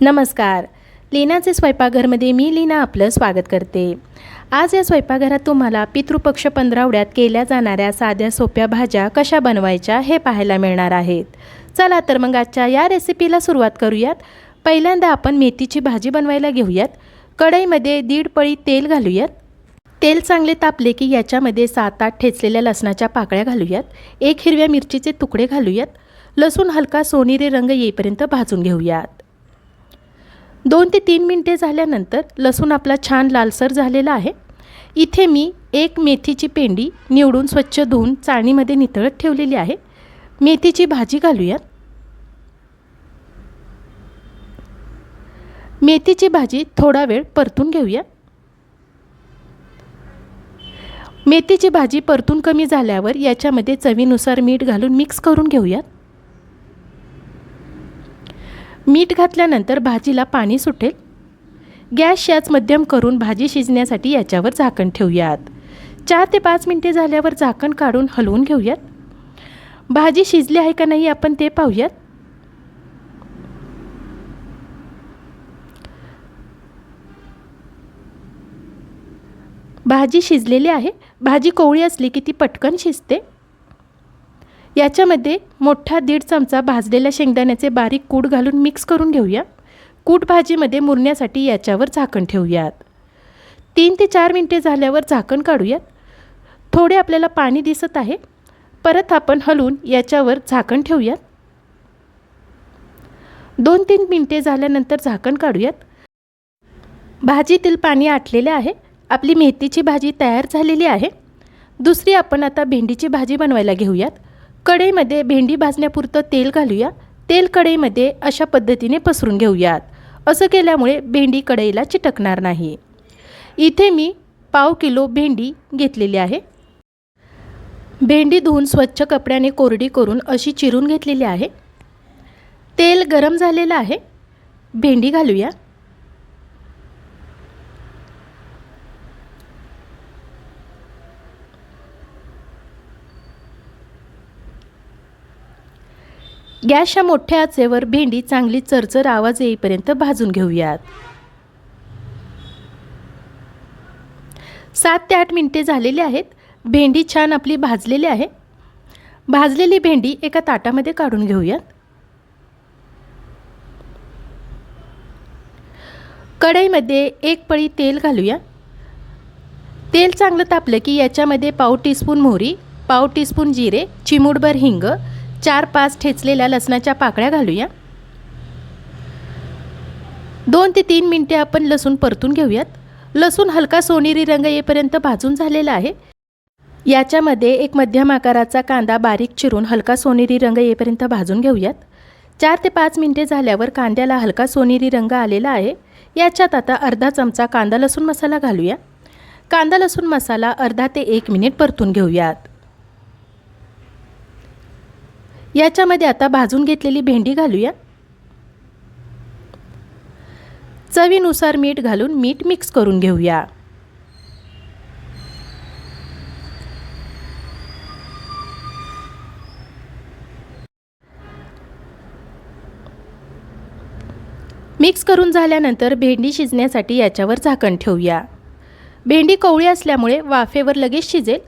नमस्कार. लीनाचे स्वयंपाकघरमध्ये मी लीना आपलं स्वागत करते. आज या स्वयंपाकघरात तुम्हाला पितृपक्ष पंधरावड्यात केल्या जाणाऱ्या साध्या सोप्या भाज्या कशा बनवायच्या हे पाहायला मिळणार आहेत. चला तर मग आजच्या या रेसिपीला सुरुवात करूयात. पहिल्यांदा आपण मेथीची भाजी बनवायला घेऊयात. कढईमध्ये दीड पळी तेल घालूयात. तेल चांगले तापले की याच्यामध्ये सात आठ ठेचलेल्या लसणाच्या पाकळ्या घालूयात. एक हिरव्या मिरचीचे तुकडे घालूयात. लसूण हलका सोनेरी रंग येईपर्यंत भाजून घेऊयात. दोन ते तीन मिनटे झाल्यानंतर लसूण आपला छान लालसर झालेला आहे. इथे मी एक मेथीची पेंडी निवडून स्वच्छ धुवून चाळणीमध्ये नितळत ठेवलेली आहे. मेथीची भाजी घालूयात. मेथीची भाजी थोडा वेळ परतून घेऊया. मेथीची भाजी परतून कमी झाल्यावर याच्यामध्ये चवीनुसार मीठ घालून मिक्स करून घेऊयात. मीठ घातल्यानंतर भाजीला पाणी सुटेल. गॅस याच मध्यम करून भाजी शिजण्यासाठी याच्यावर झाकण ठेवूयात. चार ते पाच मिनटे झाल्यावर झाकण काढून हलवून घेऊयात. भाजी शिजली आहे का नाही आपण ते पाहूयात. भाजी शिजलेली आहे. भाजी कोवळी असली की ती पटकन शिजते. याच्यामध्ये मोठा दीड चमचा भाजलेल्या शेंगदाण्याचे बारीक कूट घालून मिक्स करून घेऊया. कूट भाजीमध्ये मुरण्यासाठी याच्यावर झाकण ठेवूयात. तीन ते चार मिनटे झाल्यावर झाकण काढूयात. थोडे आपल्याला पाणी दिसत आहे. परत आपण हलवून याच्यावर झाकण ठेवूयात. दोन तीन मिनटे झाल्यानंतर झाकण काढूयात. भाजीतील पाणी आटलेले आहे. आपली मेथीची भाजी तयार झालेली आहे. दुसरी आपण आता भेंडीची भाजी बनवायला घेऊयात. कढईमध्ये भेंडी भाजण्यापुरतं तेल घालूया. तेल कढईमध्ये अशा पद्धतीने पसरून घेऊयात. असं केल्यामुळे भेंडी कढईला चिटकणार नाही. इथे मी पाव किलो भेंडी घेतलेली आहे. भेंडी धुवून स्वच्छ कपड्याने कोरडी करून अशी चिरून घेतलेली आहे. तेल गरम झालेलं आहे. भेंडी घालूया. गॅसच्या मोठ्या आचेवर भेंडी चांगली चरचर आवाज येईपर्यंत भाजून घेऊयात. सात ते आठ मिनटे झालेली आहेत. भेंडी छान आपली भाजलेली आहे. भाजलेली भेंडी एका ताटामध्ये काढून घेऊयात. कढईमध्ये एक पळी तेल घालूया तेल चांगलं तापलं की याच्यामध्ये पाव टीस्पून मोहरी पाव टीस्पून जिरे चिमूटभर हिंग चार पाच ठेचलेल्या लसणाच्या पाकळ्या घालूया. दोन ते तीन मिनटे आपण लसूण परतून घेऊयात. लसूण हलका सोनेरी रंग येईपर्यंत भाजून झालेला आहे. याच्यामध्ये एक मध्यम आकाराचा कांदा बारीक चिरून हलका सोनेरी रंग येईपर्यंत भाजून घेऊयात. चार ते पाच मिनटे झाल्यावर कांद्याला हलका सोनेरी रंग आलेला आहे. याच्यात आता अर्धा चमचा कांदा लसूण मसाला घालूया. कांदा लसूण मसाला अर्धा ते एक मिनिट परतून घेऊयात. याच्यामध्ये आता भाजून घेतलेली भेंडी घालूया. चवीनुसार मीठ घालून मीठ मिक्स करून घेऊया. मिक्स करून झाल्यानंतर भेंडी शिजण्यासाठी याच्यावर झाकण ठेवूया. भेंडी कवळी असल्यामुळे वाफेवर लगेच शिजेल.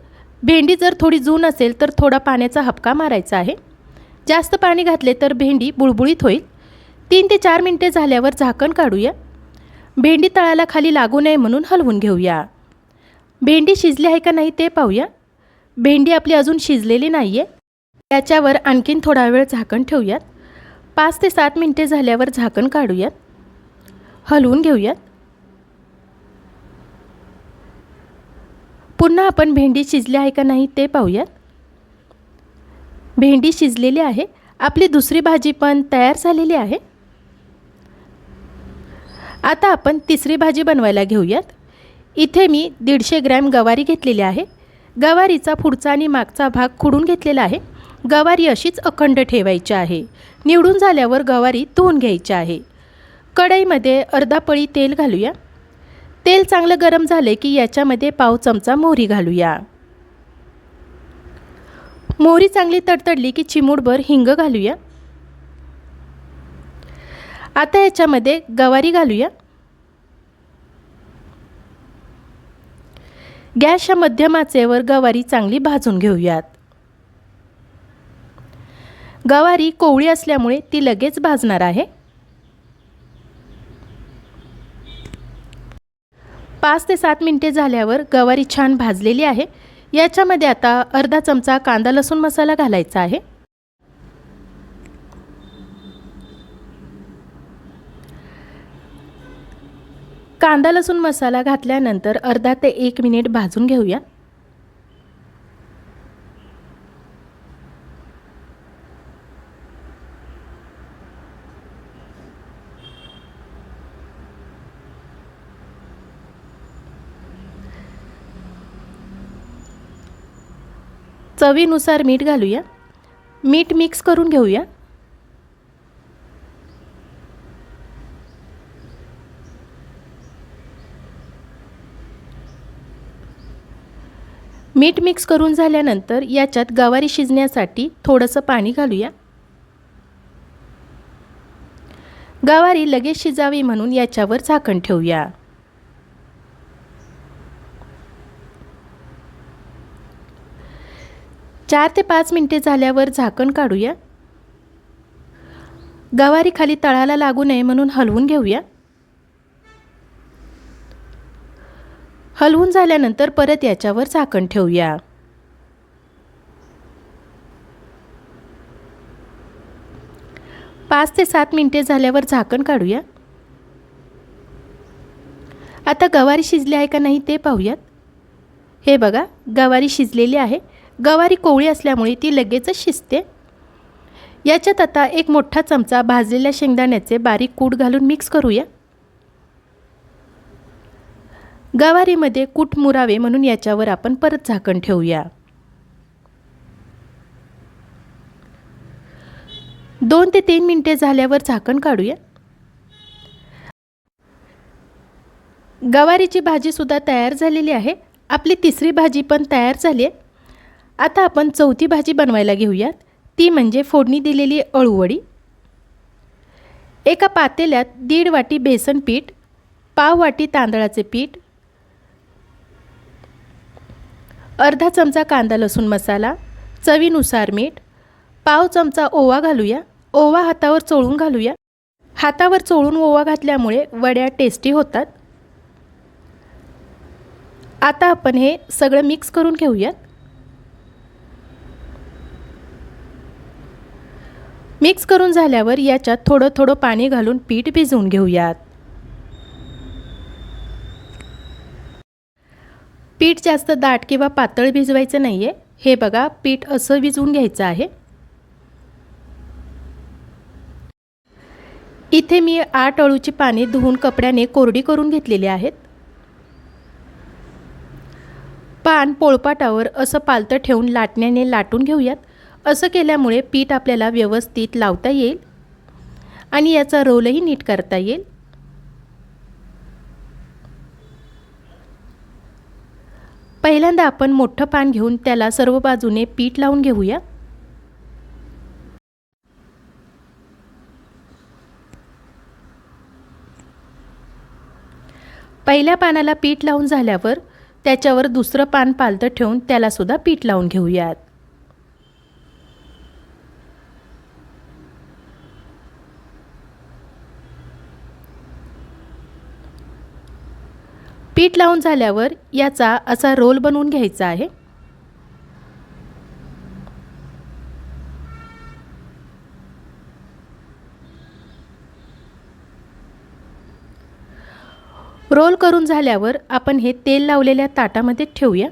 भेंडी जर थोडी जून असेल तर थोडा पाण्याचा हपका मारायचा आहे. जास्त पाणी घातले तर भेंडी बुळबुळीत होईल. तीन ते चार मिनटे झाल्यावर झाकण काढूया. भेंडी तळाला खाली लागू नये म्हणून हलवून घेऊया. भेंडी शिजली आहे का नाही ते पाहूया. भेंडी आपली अजून शिजलेली नाही आहे त्याच्यावर आणखीन थोडा वेळ झाकण ठेवूयात. पाच ते सात मिनटे झाल्यावर झाकण काढूयात. हलवून घेऊयात. पुन्हा आपण भेंडी शिजली आहे का नाही ते पाहूयात. भेंडी शिजलेली आहे. आपली दुसरी भाजी पण तयार झालेली आहे. आता आपण तिसरी भाजी बनवायला घेऊयात. इथे मी दीडशे ग्रॅम गवारी घेतलेली आहे. गवारीचा पुढचा आणि मागचा भाग खुडून घेतलेला आहे. गवारी अशीच अखंड ठेवायची आहे. निवडून झाल्यावर गवारी धुवून घ्यायची आहे. कढईमध्ये अर्धा पळी तेल घालूया. तेल चांगलं गरम झाले की याच्यामध्ये पाव चमचा मोहरी घालूया. मोहरी चांगली तडतडली की चिमूडभर हिंग घालूया. आता याच्यामध्ये गवारी घालूया. गॅसच्या मध्यम आचेवर गवारी चांगली भाजून घेऊयात. गवारी कोवळी असल्यामुळे ती लगेच भाजणार आहे. पाच ते सात मिनटे झाल्यावर गवारी छान भाजलेली आहे. याच्यामध्ये आता अर्धा चमचा कांदा लसूण मसाला घालायचा आहे. कांदा लसूण मसाला घातल्यानंतर अर्धा ते एक मिनिट भाजून घेऊया. चवीनुसार मीठ घालूया. मीठ मिक्स करून घेऊया. मीठ मिक्स करून झाल्यानंतर याच्यात गवारी शिजण्यासाठी थोडंसं पाणी घालूया. गवारी लगेच शिजावी म्हणून याच्यावर झाकण ठेवूया. चार ते पाच मिनटे झाल्यावर झाकण काढूया. गवारी खाली तळाला लागू नये म्हणून हलवून घेऊया. हलवून झाल्यानंतर परत याच्यावर झाकण ठेवूया. पाच ते सात मिनटे झाल्यावर झाकण काढूया. आता गवारी शिजली आहे का नाही ते पाहूयात. हे बघा गवारी शिजलेली आहे. गवारी कोवळी असल्यामुळे ती लगेचच शिजते. याच्यात आता एक मोठा चमचा भाजलेल्या शेंगदाण्याचे बारीक कूट घालून मिक्स करूया. गवारीमध्ये कूट मुरावे म्हणून याच्यावर आपण परत झाकण ठेवूया. दोन ते तीन मिनटे झाल्यावर झाकण काढूया. गवारीची भाजीसुद्धा तयार झालेली आहे. आपली तिसरी भाजी पण तयार झाली आहे. आता आपण चौथी भाजी बनवायला घेऊयात. ती म्हणजे फोडणी दिलेली अळूवडी. एका पातेल्यात दीड वाटी बेसन पीठ पाव वाटी तांदळाचे पीठ अर्धा चमचा कांदा लसूण मसाला चवीनुसार मीठ पाव चमचा ओवा घालूया. ओवा हातावर चोळून घालूया. हातावर चोळून ओवा घातल्यामुळे वड्या टेस्टी होतात. आता आपण हे सगळं मिक्स करून घेऊयात. मिक्स करून झाल्यावर याच्यात थोडं थोडं पाणी घालून पीठ भिजवून घेऊयात. पीठ जास्त दाट किंवा पातळ भिजवायचं नाही आहे हे बघा पीठ असं भिजवून घ्यायचं आहे. इथे मी आठ अळूची पाने धुवून कपड्याने कोरडी करून घेतलेली आहेत. पान पोळपाटावर असं पालतं ठेवून लाटण्याने लाटून घेऊयात. असं केल्यामुळे पीठ आपल्याला व्यवस्थित लावता येईल आणि याचा रोलही नीट करता येईल. पहिल्यांदा आपण मोठं पान घेऊन त्याला सर्व बाजूने पीठ लावून घेऊया. पहिल्या पानाला पीठ लावून झाल्यावर त्याच्यावर दुसरं पान पालतं ठेवून त्यालासुद्धा पीठ लावून घेऊयात. पीठ लावून झाल्यावर याचा असा रोल बनवून घ्यायचा आहे. रोल करून झाल्यावर आपण हे तेल लावलेल्या ताटामध्ये ठेवूया.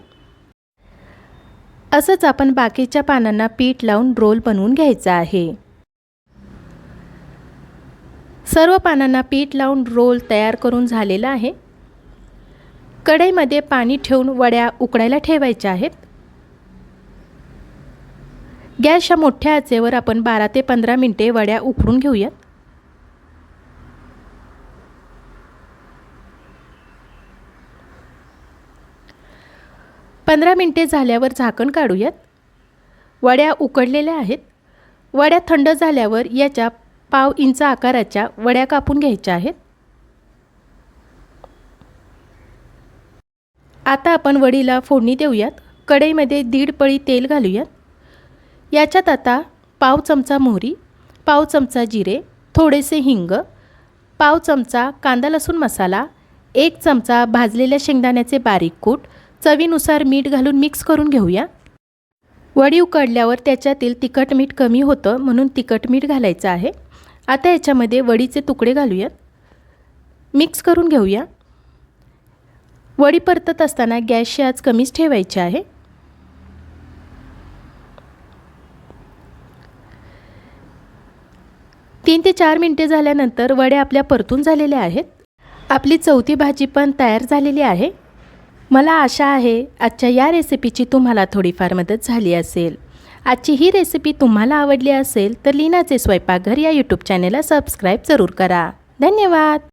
असंच आपण बाकीच्या पानांना पीठ लावून रोल बनवून घ्यायचा आहे. सर्व पानांना पीठ लावून रोल तयार करून झालेला आहे. कढईमध्ये पाणी ठेवून वड्या उकडायला ठेवायच्या आहेत. गॅसच्या मोठ्या आचेवर आपण बारा ते पंधरा मिनटे वड्या उकडून घेऊयात. पंधरा मिनटे झाल्यावर झाकण काढूयात. वड्या उकडलेल्या आहेत. वड्या थंड झाल्यावर याच्या पाव इंच आकाराच्या वड्या कापून घ्यायच्या आहेत. आता आपण वडीला फोडणी देऊयात. कढईमध्ये दीड पळी तेल घालूयात. याच्यात आता पाव चमचा मोहरी पाव चमचा जिरे थोडेसे हिंग पाव चमचा कांदा लसूण मसाला एक चमचा भाजलेल्या शेंगदाण्याचे बारीक कूट चवीनुसार मीठ घालून मिक्स करून घेऊया. वडी उकडल्यावर त्याच्यातील तिखट मीठ कमी होतं म्हणून तिखट मीठ घालायचं आहे. आता याच्यामध्ये वडीचे तुकडे घालूयात. मिक्स करून घेऊया. वडी परतत असताना गॅसची आज कमीच ठेवायची आहे. तीन ते चार मिनटे झाल्यानंतर वड्या आपल्या परतून झालेल्या आहेत. आपली चौथी भाजी पण तयार झालेली आहे. मला आशा आहे आजच्या या रेसिपीची तुम्हाला थोडीफार मदत झाली असेल. आजची ही रेसिपी तुम्हाला आवडली असेल तर लीनाचे स्वयंपाकघर या यूट्यूब चॅनेलला सबस्क्राईब जरूर करा. धन्यवाद!